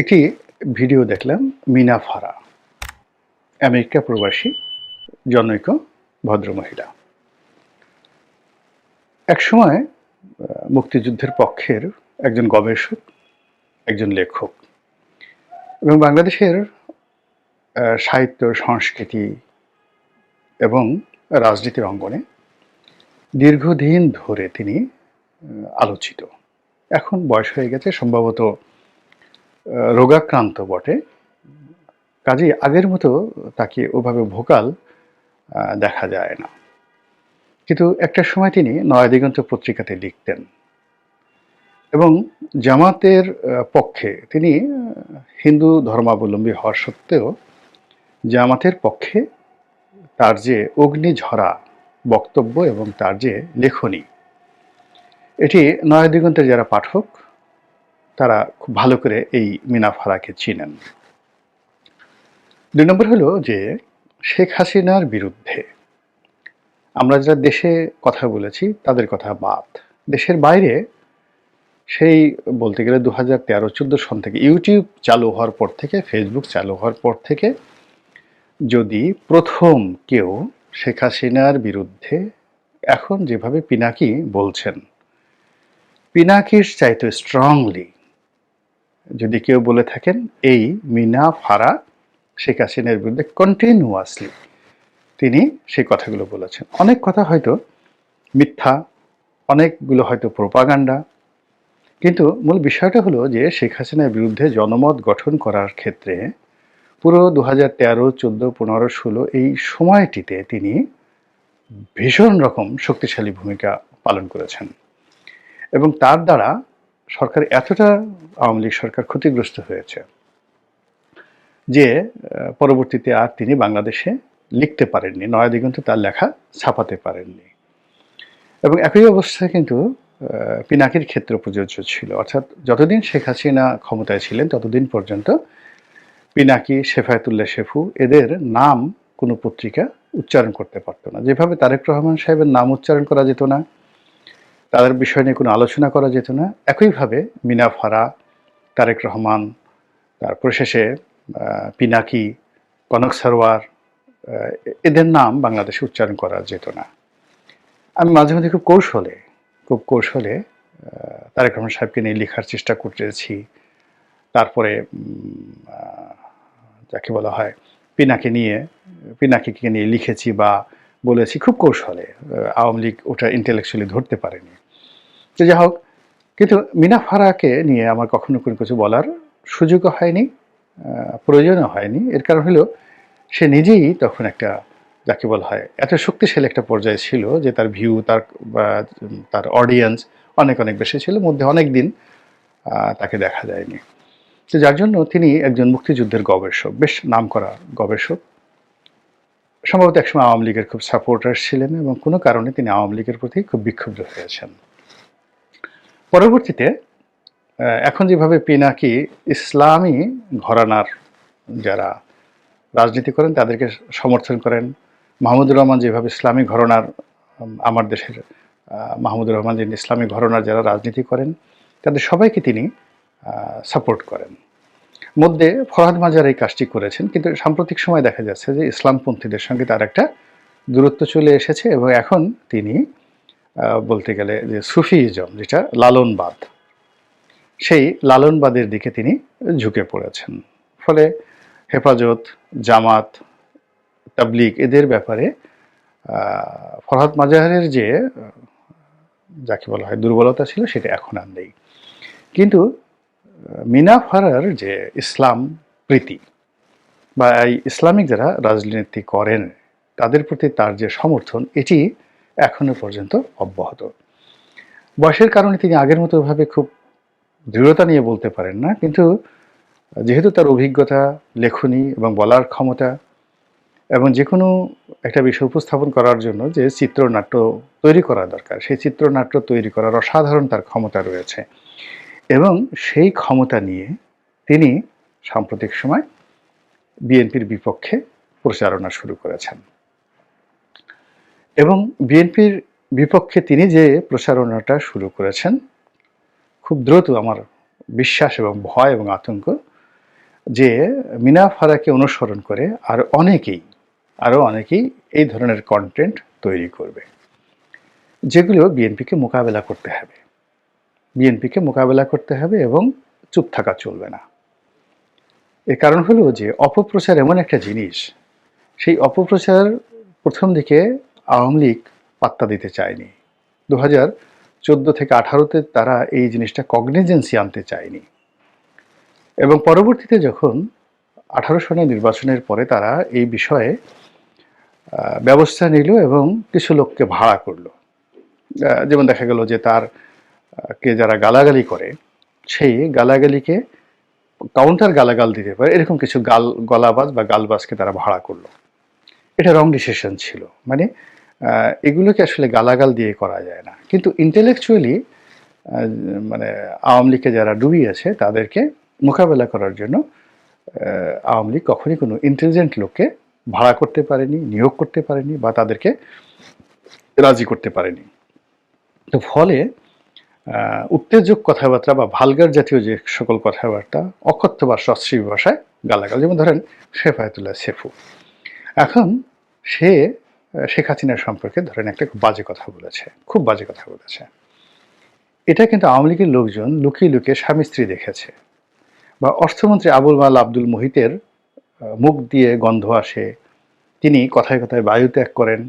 একটি ভিডিও দেখলাম মিনা ফারা আমেরিকা প্রবাসী, জনৈক, ভদ্রমহিলা। একসময় মুক্তিযুদ্ধের পক্ষের একজন গবেষক, একজন লেখক, এবং বাংলাদেশের সাহিত্য, সংস্কৃতি এবং রাজনীতির অঙ্গনে দীর্ঘদিন ধরে তিনি, আলোচিত। এখন বয়স হয়ে গেছে, সম্ভবত রোগাক্রান্ত বটে। কাজেই আগের মতো তাকে ওভাবে ভোকাল দেখা যায় না। কিন্তু একটা সময় তিনি নয়াদিগন্ত পত্রিকাতে লিখতেন। এবং জামাতের পক্ষে তিনি হিন্দু ধর্মাবলম্বী হওয়া সত্ত্বেও জামাতের পক্ষে তার যে অগ্নিঝরা বক্তব্য এবং তার যে লেখনী, এটি নয়াদিগন্তের যারা পাঠক তারা খুব ভালো করে এই মিনাফারাকে চিনেন। দুই নম্বর হলো যে শেখ হাসিনার বিরুদ্ধে আমরা যারা দেশে কথা বলেছি, তাদের কথা বাদ। দেশের বাইরে সেই বলতে গেলে দু হাজার তেরো, চোদ্দ সন থেকে ইউটিউব চালু হওয়ার পর থেকে, ফেসবুক চালু হওয়ার পর থেকে যদি প্রথম কেউ শেখ হাসিনার বিরুদ্ধে এখন যেভাবে পিনাকি বলছেন, পিনাকির চাইতে স্ট্রংলি যদি কেউ বলে থাকেন, এই মিনা ফারা শেখ হাসিনার বিরুদ্ধে কন্টিনিউয়াসলি তিনি সেই কথাগুলো বলেছেন। অনেক কথা হয়তো মিথ্যা, অনেকগুলো হয়তো প্রোপাগান্ডা কিন্তু মূল বিষয়টা হলো যে শেখ হাসিনার বিরুদ্ধে জনমত গঠন করার ক্ষেত্রে পুরো দু হাজার তেরো, চোদ্দ, পনেরো, ষোলো এই সময়টিতে তিনি ভীষণ রকম শক্তিশালী ভূমিকা পালন করেছেন। এবং তার দ্বারা সরকার এতটা আওয়ামী লীগ সরকার ক্ষতিগ্রস্ত হয়েছে যে পরবর্তীতে আর তিনি বাংলাদেশে লিখতে পারেননি নয়াদিগন্তে তার লেখা ছাপাতে পারেননি। এবং একই অবস্থায় কিন্তু পিনাকির ক্ষেত্রে প্রযোজ্য ছিল। অর্থাৎ যতদিন শেখ হাসিনা ক্ষমতায় ছিলেন, ততদিন পর্যন্ত পিনাকি, শেফায়তুল্লাহ শেফু এদের নাম কোনো পত্রিকা উচ্চারণ করতে পারতো না। যেভাবে তারেক রহমান সাহেবের নাম উচ্চারণ করা যেত না তাদের বিষয় নিয়ে কোনো আলোচনা করা যেত না। একইভাবে মিনা ফারা, তারেক রহমান, তারপর শেষে পিনাকি, কনক সরোয়ার এদের নাম বাংলাদেশে উচ্চারণ করা যেত না। আমি মাঝে মাঝে খুব কৌশলে খুব কৌশলে তারেক রহমান সাহেবকে নিয়ে লেখার চেষ্টা করতেছি। তারপরে যাকে বলা হয়, পিনাকে নিয়ে, পিনাকিকে নিয়ে লিখেছি বা বলেছি, খুব কৌশলে আওয়ামী লীগ ওটা ইন্টেলেকচুয়ালি ধরতে পারেনি। তো যাই হোক, কিন্তু মিনা ফারাকে নিয়ে আমার কখনো কোনো কিছু বলার সুযোগও হয়নি প্রয়োজনও হয়নি। এর কারণ হলো, সে নিজেই তখন একটা, যাকে বলা হয়, এত শক্তিশালী একটা পর্যায়ে ছিল যে তার ভিউ তার তার অডিয়েন্স অনেক অনেক বেশি ছিল, মধ্যে অনেক দিন তাকে দেখা যায়নি। তো যার জন্য তিনি একজন মুক্তিযুদ্ধের গবেষক, বেশ নামকরা গবেষক। সম্ভবত একসময় আওয়ামী লীগের খুব সাপোর্টার ছিলেন এবং কোনো কারণে তিনি আওয়ামী লীগের প্রতি খুব বিক্ষুব্ধ হয়েছেন। পরবর্তীতে এখন যেভাবে পিনাকি ইসলামী ঘরানার যারা রাজনীতি করেন, তাদেরকে সমর্থন করেন। মাহমুদুর রহমান যেভাবে ইসলামী ঘরানার আমার দেশের মাহমুদুর রহমান যে ইসলামী ঘরানার যারা রাজনীতি করেন, তাদের সবাইকে তিনি সাপোর্ট করেন। মধ্যে ফরহাদ মাজার এই কাজটি করেছেন, কিন্তু সাম্প্রতিক সময় দেখা যাচ্ছে যে ইসলামপন্থীদের সঙ্গে তার একটা দূরত্ব চলে এসেছে এবং এখন তিনি বলতে গেলে যে সুফিজম, যেটা লালনবাদ, সেই লালনবাদের দিকে তিনি ঝুঁকে পড়েছেন। ফলে হেফাজত, জামাত, তাবলিগ এদের ব্যাপারে ফরহাদ মাজাহারের যে, যাকে বলা হয় দুর্বলতা ছিল সেটা এখন আর নেই। কিন্তু মিনা ফারার যে ইসলাম প্রীতি বা এই ইসলামিক যারা রাজনীতি করেন, তাদের প্রতি তার যে সমর্থন, এটি এখনও পর্যন্ত অব্যাহত। বয়সের কারণে তিনি আগের মতো ভাবে খুব দৃঢ়তা নিয়ে বলতে পারেন না, কিন্তু যেহেতু তার অভিজ্ঞতা, লেখনী এবং বলার ক্ষমতা এবং যে কোনো একটা বিষয় উপস্থাপন করার জন্য যে চিত্রনাট্য তৈরি করা দরকার, সেই চিত্রনাট্য তৈরি করার অসাধারণ তার ক্ষমতা রয়েছে। এবং সেই ক্ষমতা নিয়ে তিনি সাম্প্রতিক সময় বিএনপির বিপক্ষে প্রচারণা শুরু করেছেন। এবং বিএনপির বিপক্ষে তিনি যে প্রচারণাটা শুরু করেছেন, খুব দ্রুত আমার বিশ্বাস এবং ভয় এবং আতঙ্ক যে মিনা ফারাকে অনুসরণ করে আর অনেকেই আরও অনেকেই এই ধরনের কন্টেন্ট তৈরি করবে, যেগুলো বিএনপিকে মোকাবেলা করতে হবে। বিএনপিকে মোকাবেলা করতে হবে এবং চুপ থাকা চলবে না। এর কারণ হলো যে অপপ্রচার এমন একটা জিনিস, সেই অপপ্রচার প্রথম দিকে আওয়ামী লীগ পাত্তা দিতে চায়নি। দু হাজার চোদ্দ থেকে আঠারোতে তারা এই জিনিসটা কগনিজেন্সি আনতে চায়নি। এবং পরবর্তীতে যখন আঠারো সনের নির্বাচনের পরে তারা এই বিষয়ে ব্যবস্থা নিল এবং কিছু লোককে ভাড়া করল। যেমন দেখা গেল যে তার কে যারা গালাগালি করে, সেই গালাগালিকে কাউন্টার গালাগাল দিতে পারে, এরকম কিছু গাল, গলাবাজ বা গালবাজকে তারা ভাড়া করল। এটা রং ডিসিশন ছিল। মানে এগুলোকে আসলে গালাগাল দিয়ে করা যায় না। কিন্তু ইন্টেলেকচুয়ালি মানে আওয়ামী লীগকে যারা ডুবিয়েছে, তাদেরকে মোকাবেলা করার জন্য আওয়ামী লীগ কখনই কোনো ইন্টেলিজেন্ট লোককে ভাড়া করতে পারেনি, নিয়োগ করতে পারেনি বা তাদেরকে রাজি করতে পারেনি। তো ফলে উত্তেজক কথাবার্তা বা ভালগার জাতীয় যে সকল কথাবার্তা অকথ্য বা সশ্রী ভাষায় গালাগাল, যেমন ধরেন শেফায়তুল্লাহ সেফু। এখন সে শেখ হাসিনার সম্পর্কে ধরেন একটা খুব বাজে কথা বলেছে, খুব বাজে কথা বলেছে। এটা কিন্তু আওয়ামী লীগের লোকজন লুকিয়ে লুকিয়ে স্বামী স্ত্রী দেখেছে বা অর্থমন্ত্রী আবুল মাল আব্দুল মুহিতের মুখ দিয়ে গন্ধ আসে। তিনি কথায় কথায় বায়ু ত্যাগ করেন,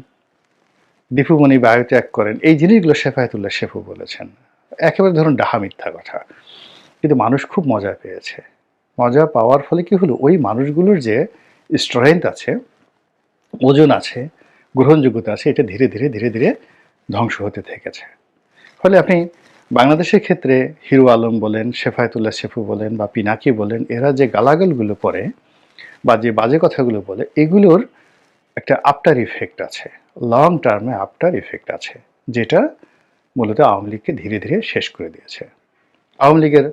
দীপুমণি বায়ু ত্যাগ করেন। এই জিনিসগুলো শেফায়তুল্লাহ শেফু বলেছেন। একেবারে ধরুন ডাহা মিথ্যা কথা। কিন্তু মানুষ খুব মজা পেয়েছে। মজা পাওয়ার ফলে কি হলো? ওই মানুষগুলোর যে স্ট্রেংথ আছে, ওজন আছে, গ্রহণযোগ্যতা আছে, এটা ধীরে ধীরে ধীরে ধীরে ধ্বংস হতে থেকেছে। ফলে আপনি বাংলাদেশের ক্ষেত্রে হিরো আলম বলেন, শেফায়তুল্লাহ শেফু বলেন বা পিনাকি বলেন, এরা যে গালাগালগুলো করে বা যে বাজে কথাগুলো বলে, এগুলোর একটা আফটার ইফেক্ট আছে। লং টার্মে আফটার ইফেক্ট আছে। যেটা মূলত আওয়ামী লীগকে ধীরে ধীরে শেষ করে দিয়েছে। আওয়ামী লীগের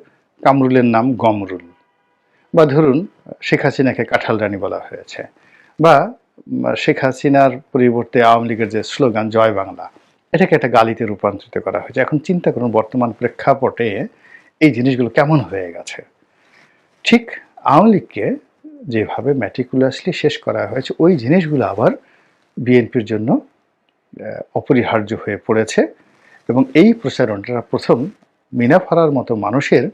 কামরুলের নাম গমরুল। বা ধরুন, শেখ হাসিনাকে কাঁঠাল রানী বলা হয়েছে। বা শেখ হাসিনার পরিবর্তে আওয়ামী লীগের যে স্লোগান, জয় বাংলা, এটাকে একটা গালিতে রূপান্তরিত করা হয়েছে। এখন চিন্তা করুন, বর্তমান প্রেক্ষাপটে এই জিনিসগুলো কেমন হয়ে গেছে? ঠিক আওয়ামী লীগকে যেভাবে ম্যাটিকুলাসলি শেষ করা হয়েছে, ওই জিনিসগুলো আবার বিএনপির জন্য অপরিহার্য হয়ে পড়েছে। এবং এই প্রচারণটা প্রথম মিনা ফারার মতো মানুষের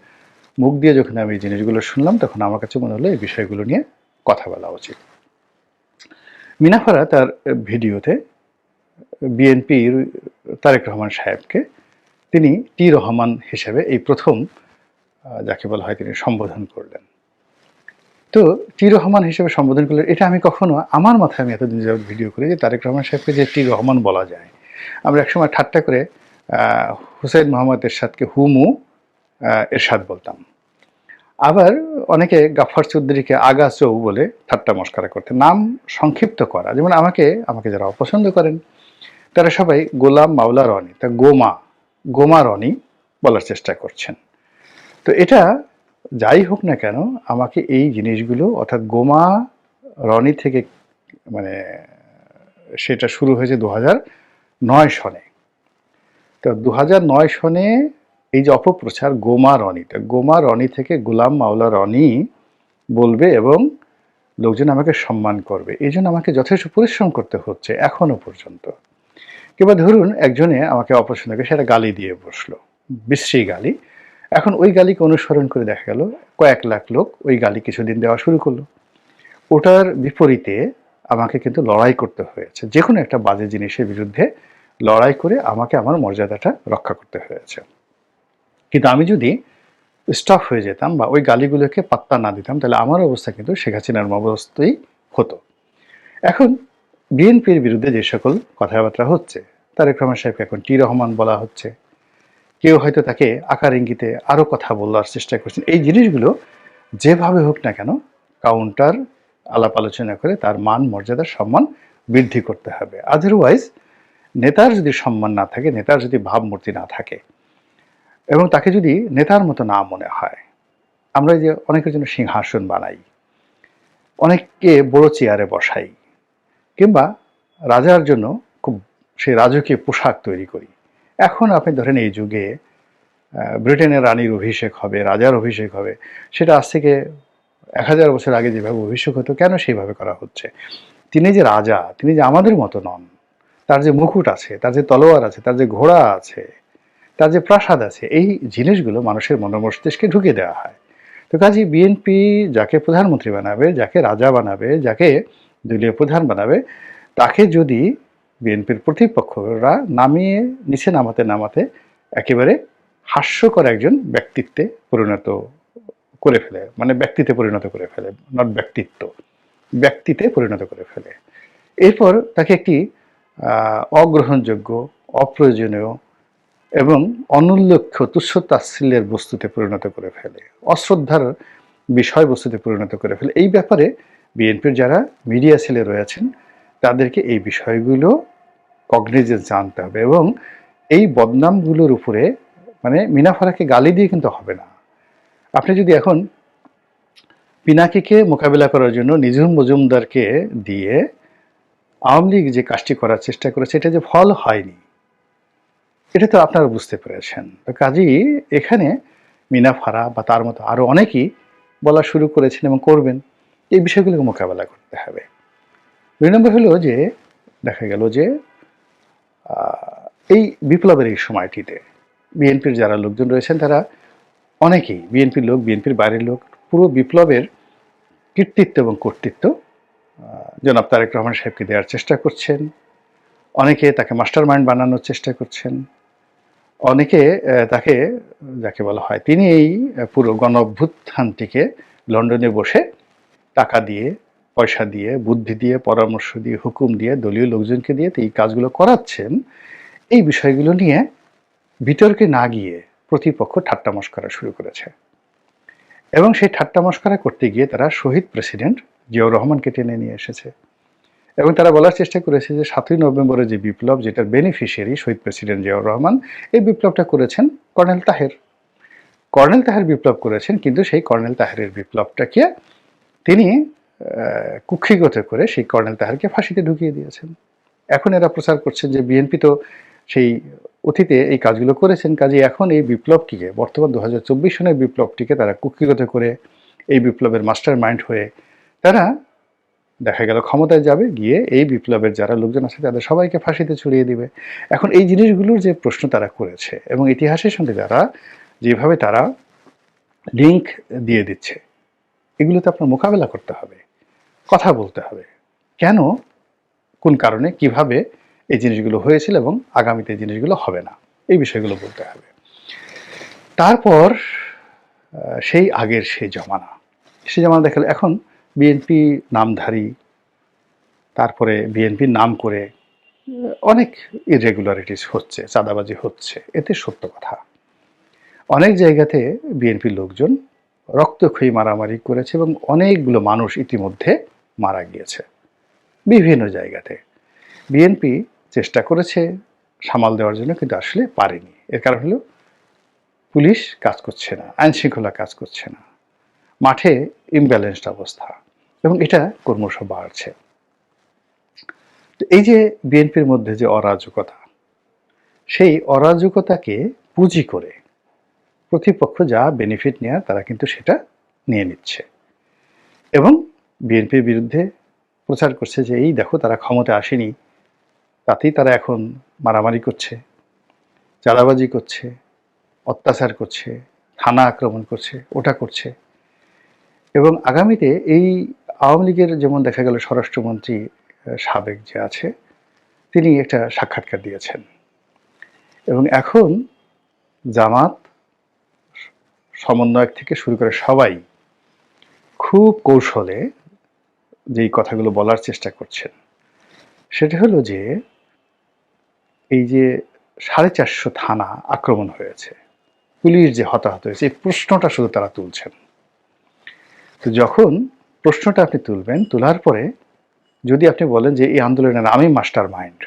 মুখ দিয়ে যখন আমি জিনিসগুলো শুনলাম, তখন আমার কাছে মনে হলো এই বিষয়গুলো নিয়ে কথা বলা উচিত। মিনা ফারা তার ভিডিওতে বিএনপির তারেক রহমান সাহেবকে তিনি টি রহমান হিসেবে এই প্রথম যাকে বলা হয় তিনি সম্বোধন করলেন। তো টি রহমান হিসেবে সম্বোধন করলেন, এটা আমি কখনো আমার মাথায় আমি এতদিন যাবত ভিডিও করি যে তারেক রহমান সাহেবকে যে টি রহমান বলা যায়। আমরা একসময় ঠাট্টা করে আহ, হুসাইন মোহাম্মদ এরশাদকে হুমু এরশাদ বলতাম। আবার অনেকে গাফার চৌধুরীকে আগা চৌ বলে ঠাট্টা মস্কারা করতে নাম সংক্ষিপ্ত করা। যেমন আমাকে আমাকে যারা অপছন্দ করেন তারা সবাই গোলাম মাওলা রনি তা গোমা গোমা রনি বলার চেষ্টা করছেন। তো এটা যাই হোক না কেন আমাকে এই জিনিসগুলো অর্থাৎ গোমা রনি থেকে মানে সেটা শুরু হয়েছে দু হাজার নয় সনে। তো দু হাজার নয় সনে এই যে অপপ্রচার গোমা রনি, তা গোমা রনি থেকে গোলাম মাওলা রনি বলবে এবং লোকজন আমাকে সম্মান করবে। এই জন্য আমাকে যথেষ্ট পরিশ্রম করতে হচ্ছে এখনও পর্যন্ত। কিংবা ধরুন একজনে আমাকে অপছন্দ করে সেটা গালি দিয়ে বসল, বিশ্রী গালি। এখন ওই গালিকে অনুসরণ করে দেখা গেল, কয়েক লাখ লোক ওই গালি কিছুদিন দেওয়া শুরু করল। ওটার বিপরীতে আমাকে কিন্তু লড়াই করতে হয়েছে। যে কোনো একটা বাজে জিনিসের বিরুদ্ধে লড়াই করে আমাকে আমার মর্যাদাটা রক্ষা করতে হয়েছে। কিন্তু আমি যদি স্টপ হয়ে যেতাম বা ওই গালিগুলোকে পাত্তা না দিতাম, তাহলে আমার অবস্থা কিন্তু শেখ হাসিনার অবস্থাই হতো। এখন বিএনপির বিরুদ্ধে যে সকল কথাবার্তা হচ্ছে, তারেক রহমান সাহেবকে এখন টি রহমান বলা হচ্ছে, কেউ হয়তো তাকে আকার ইঙ্গিতে আরও কথা বলার চেষ্টা করছেন, এই জিনিসগুলো যেভাবে হোক না কেন কাউন্টার আলাপ আলোচনা করে তার মান, মর্যাদা, সম্মান বৃদ্ধি করতে হবে। আদারওয়াইজ নেতার যদি সম্মান না থাকে, নেতার যদি ভাবমূর্তি না থাকে, এবং তাকে যদি নেতার মতো না মনে হয়, আমরা যে অনেকের জন্য সিংহাসন বানাই, অনেককে বড় চেয়ারে বসাই, কিংবা রাজার জন্য খুব সেই রাজকীয় পোশাক তৈরি করি। এখন আপনি ধরেন এই যুগে ব্রিটেনের রানীর অভিষেক হবে, রাজার অভিষেক হবে, সেটা আজ থেকে এক হাজার বছর আগে যেভাবে অভিষেক হতো, কেন সেইভাবে করা হচ্ছে? তিনি যে রাজা, তিনি যে আমাদের মতো নন তার যে মুকুট আছে, তার যে তলোয়ার আছে, তার যে ঘোড়া আছে, তার যে প্রাসাদ আছে, এই জিনিসগুলো মানুষের মনোমস্তিষ্কে ঢুকিয়ে দেওয়া হয়। তো কাজে বিএনপি যাকে প্রধানমন্ত্রী বানাবে, যাকে রাজা বানাবে, যাকে দলীয় প্রধান বানাবে, তাকে যদি বিএনপির প্রতিপক্ষরা নামিয়ে, নিচে নামাতে নামাতে একেবারে হাস্যকর একজন ব্যক্তিত্বে পরিণত করে ফেলে। মানে ব্যক্তিতে পরিণত করে ফেলে নট ব্যক্তিত্ব, ব্যক্তিতে পরিণত করে ফেলে। এরপর তাকে একটি অগ্রহণযোগ্য, অপ্রয়োজনীয় এবং অনুল্লেখ্য তুচ্ছ তাচ্ছিল্যের বস্তুতে পরিণত করে ফেলে, অশ্রদ্ধার বিষয়বস্তুতে পরিণত করে ফেলে। এই ব্যাপারে বিএনপির যারা মিডিয়া সেলে রয়েছেন, তাদেরকে এই বিষয়গুলো কগনিজেন্স জানতে হবে এবং এই বদনামগুলোর উপরে মানে মিনাফারাকে গালি দিয়ে কিন্তু হবে না। আপনি যদি এখন পিনাকিকে মোকাবিলা করার জন্য নিজুম মজুমদারকে দিয়ে আওয়ামী লীগ যে কাজটি করার চেষ্টা করেছে, এটা যে ফল হয়নি, এটা তো আপনারা বুঝতে পেরেছেন। তো কাজেই এখানে মিনা ফারা বা তার মতো আরও অনেকেই বলা শুরু করেছেন এবং করবেন, এই বিষয়গুলোকে মোকাবেলা করতে হবে। দুই নম্বর হলো যে, দেখা গেল যে এই বিপ্লবের এই সময়টিতে বিএনপির যারা লোকজন রয়েছেন, তারা অনেকেই, বিএনপির লোক, বিএনপির বাইরের লোক, পুরো বিপ্লবের কৃতিত্ব এবং কর্তৃত্ব জনাব তারেক রহমান সাহেবকে দেওয়ার চেষ্টা করছেন। অনেকে তাকে মাস্টার মাইন্ড বানানোর চেষ্টা করছেন। অনেকে তাকে, যাকে বলা হয় তিনি এই পুরো গণ অভ্যুত্থানটিকে লন্ডনে বসে টাকা দিয়ে, পয়সা দিয়ে, বুদ্ধি দিয়ে, পরামর্শ দিয়ে, হুকুম দিয়ে, দলীয় লোকজনকে দিয়ে এই কাজগুলো করাচ্ছেন। এই বিষয়গুলো নিয়ে বিতর্কে না গিয়ে প্রতিপক্ষ ঠাট্টা মস্করা শুরু করেছে। এবং সেই ঠাট্টা মস্করা করতে গিয়ে তারা শহীদ প্রেসিডেন্ট জিয়াউর রহমানকে টেনে নিয়ে এসেছে। এবং তারা বলার চেষ্টা করেছে যে সাতই নভেম্বরের যে বিপ্লব, যেটার বেনিফিশিয়ারি শহীদ প্রেসিডেন্ট জিয়াউর রহমান, এই বিপ্লবটা করেছেন কর্নেল তাহের। কর্নেল তাহের বিপ্লব করেছেন, কিন্তু সেই কর্নেল তাহেরের বিপ্লবটাকে তিনি কুক্ষিগত করে সেই কর্নেল তাহেরকে ফাঁসিতে ঢুকিয়ে দিয়েছেন। এখন এরা প্রচার করছেন যে বিএনপি তো সেই অতীতে এই কাজগুলো করেছেন, কাজে এখন এই বিপ্লবটিকে, বর্তমান দু হাজার চব্বিশ সনের বিপ্লবটিকে তারা কুক্ষিগত করে এই বিপ্লবের মাস্টার মাইন্ড হয়ে তারা দেখা গেল ক্ষমতায় যাবে, গিয়ে এই বিপ্লবের যারা লোকজন আছে তাদের সবাইকে ফাঁসিতে ছড়িয়ে দিবে। এখন এই জিনিসগুলোর যে প্রশ্ন তারা করেছে এবং ইতিহাসের সঙ্গে যারা যেভাবে তারা লিঙ্ক দিয়ে দিচ্ছে, এগুলোতে আপনার মোকাবেলা করতে হবে, কথা বলতে হবে। কেন? কোন কারণে? কীভাবে এই জিনিসগুলো হয়েছিল এবং আগামীতে এই জিনিসগুলো হবে না? এই বিষয়গুলো বলতে হবে। তারপর সেই আগের সেই জমানা সেই জমানা দেখালে এখন বিএনপি নামধারী, তারপরে বিএনপির নাম করে, অনেক ইরেগুলারিটিস হচ্ছে, চাঁদাবাজি হচ্ছে, এতে সত্য কথা। অনেক জায়গাতে বিএনপির লোকজন রক্তক্ষয়ী মারামারি করেছে এবং অনেকগুলো মানুষ ইতিমধ্যে মারা গিয়েছে। বিভিন্ন জায়গাতে। বিএনপি চেষ্টা করেছে সামাল দেওয়ার জন্য, কিন্তু আসলে পারেনি। এর কারণ হলো, পুলিশ কাজ করছে না, আইনশৃঙ্খলা কাজ করছে না। মাঠে ইমব্যালেন্সড অবস্থা। এবং এটা ক্রমশ বাড়ছে এই যে বিএনপির মধ্যে যে অরাজকতা, সেই অরাজকতাকে পুঁজি করে প্রতিপক্ষ যা বেনিফিট নেওয়ার তারা কিন্তু সেটা নিয়ে নিচ্ছে। এবং বিএনপির বিরুদ্ধে প্রচার করছে যে, এই দেখো, তারা ক্ষমতা আসেনি। তাতেই তারা এখন মারামারি করছে, চাঁদাবাজি করছে, অত্যাচার করছে, থানা আক্রমণ করছে, ওটা করছে। এবং আগামীতে এই আওয়ামী লীগের যেমন দেখা গেল স্বরাষ্ট্রমন্ত্রী সাবেক যে আছে, তিনি একটা সাক্ষাৎকার দিয়েছেন। এবং এখন জামাত, সমন্বয়ক থেকে শুরু করে সবাই খুব কৌশলে যেই কথাগুলো বলার চেষ্টা করছেন, সেটা হলো যে এই যে সাড়ে চারশো থানা আক্রমণ হয়েছে, পুলিশ যে হতাহত হয়েছে, এই প্রশ্নটা শুধু তারা তুলছেন। তো যখন প্রশ্নটা আপনি তুলবেন, তোলার পরে যদি আপনি বলেন যে, এই আন্দোলনের আমি মাস্টার মাইন্ড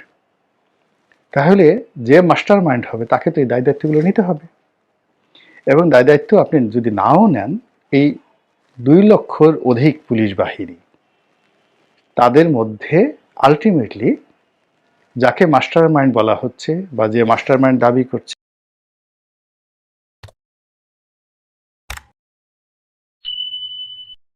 তাহলে যে মাস্টার মাইন্ড হবে, তাকে তো এই দায় দায়িত্বগুলো নিতে হবে। এবং দায় দায়িত্ব আপনি যদি নাও নেন, এই দুই লক্ষর অধিক পুলিশ বাহিনী, তাদের মধ্যে আলটিমেটলি যাকে মাস্টার মাইন্ড বলা হচ্ছে বা যে মাস্টার মাইন্ড দাবি করছে